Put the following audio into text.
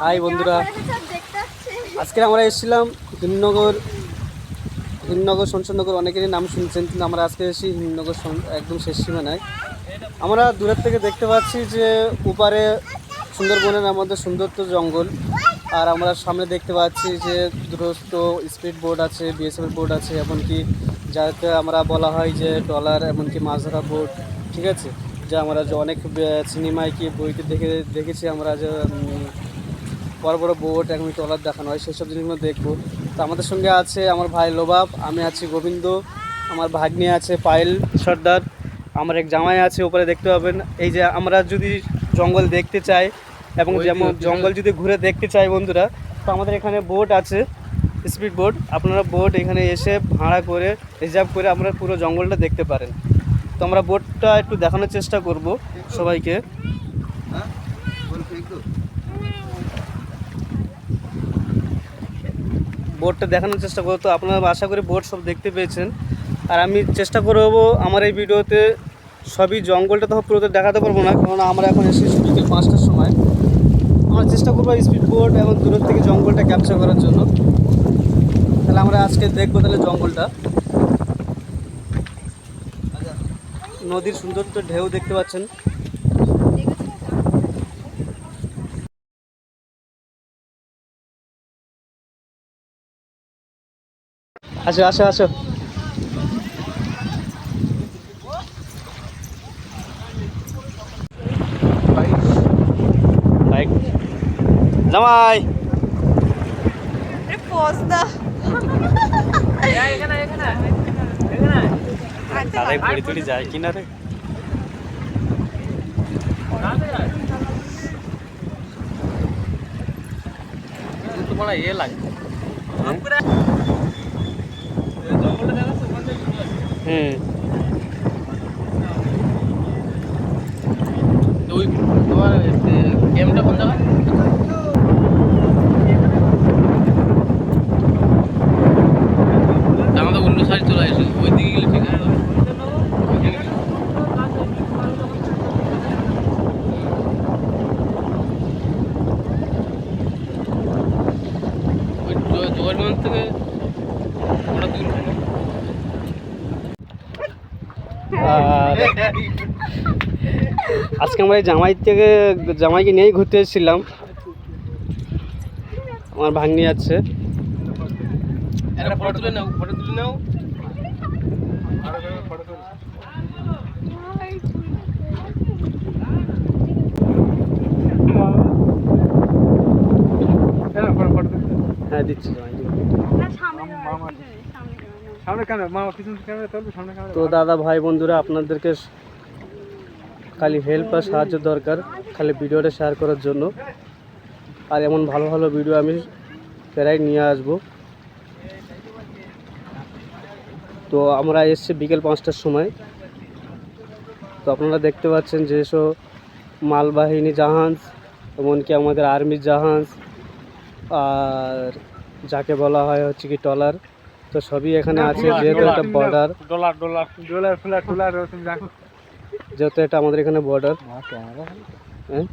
High বন্ধুরা। আজকে আমরা এসেছিলাম হিমনগর হিমনগর শমশাননগর অনেকেরই নাম শুনছেন, কিন্তু আমরা আজকে এসেছি হিমনগর একদম শেষ সীমানায়। আমরা দূরের থেকে দেখতে পাচ্ছি যে উপারে সুন্দরবনের আমাদের সুন্দরত জঙ্গল, আর আমরা সামনে দেখতে পাচ্ছি যে দূরস্থ স্পিড বোর্ড আছে বিএসএফ বোর্ড আছে, এমনকি যাতে আমরা বলা হয় যে ট্রলার, এমনকি মাছ ধরা বোর্ড ঠিক আছে? যা আমরা যে অনেক সিনেমায় কি বইতে দেখে দেখেছি আমরা যে বড় বড় বোট এখন ট্রলার দেখানো হয় সেসব জিনিসগুলো দেখব। তো আমাদের সঙ্গে আছে আমার ভাই লোবাব আমি আছি গোবিন্দ আমার ভাগ্নি আছে পায়েল সর্দার আমার এক জামাই আছে ওপরে দেখতে পাবেন। এই যে আমরা যদি জঙ্গল দেখতে চাই এবং যেমন জঙ্গল যদি ঘুরে দেখতে চাই বন্ধুরা তো আমাদের এখানে বোট আছে স্পিড বোট। আপনারা বোট এখানে এসে ভাড়া করে রিজার্ভ করে আমরা পুরো জঙ্গলটা দেখতে পারেন। তো আমরা বোটটা একটু দেখানোর চেষ্টা করব সবাইকে। বোর্ডটা দেখানোর চেষ্টা করব। তো আপনারা আশা করি বোর্ড সব দেখতে পেয়েছেন। আর আমি চেষ্টা করব আমার এই ভিডিওতে সবই জঙ্গলটা তো পুরোতে দেখাতে পারব না কারণ আমরা এখন এসেছি বিকেল পাঁচটার সময়। আমরা চেষ্টা করব স্পিড বোর্ড এবং দূরের থেকে জঙ্গলটা ক্যাপচার করার জন্য। তাহলে আমরা আজকে দেখব তাহলে জঙ্গলটা। নদীর সুন্দর তো ঢেউ দেখতে পাচ্ছেন। আসো আসো আসো। জামাই। দাদাই পড়ি তুড়ি যায় কিনা রে? তোমার ইয়ে লাগে হুম ওই তোমার গেমটা কোন জায়গায় আমাদের অন্য সাইড চলে আসে ওই দিকে গেলে ঠিক আছে ওই জোয়ারগঞ্জ থেকে দূর আর আজকে আমরা এই জামাই থেকে জামাইকে নিয়েই ঘুরতে এসেছিলাম। আমার ভাগ্নি আছে। একটা ফটো তুলে নাও ফটো তুলে নাও। হ্যাঁ দিচ্ছি সামনে ক্যামেরা মা পিছন ক্যামেরা চলবে সামনে ক্যামেরা। তো দাদা ভাই বন্ধুরা আপনাদেরকে খালি হেল্প আর সাহায্য দরকার খালি ভিডিওটা শেয়ার করার জন্য। আর এমন ভালো ভালো ভিডিও আমি প্রায় নিয়ে আসব। তো আমরা এসছি বিকেল পাঁচটার সময়। তো আপনারা দেখতে পাচ্ছেন যে যেসব মালবাহিনী জাহাজ এমনকি আমাদের আর্মির জাহাজ আর যাকে বলা হয় হচ্ছে কি ট্রলার তো সবই এখানে আছে যেহেতু একটা border dollar dollar. Dollar flat dollar যেহেতু এটা আমাদের এখানে বর্ডার হ্যাঁ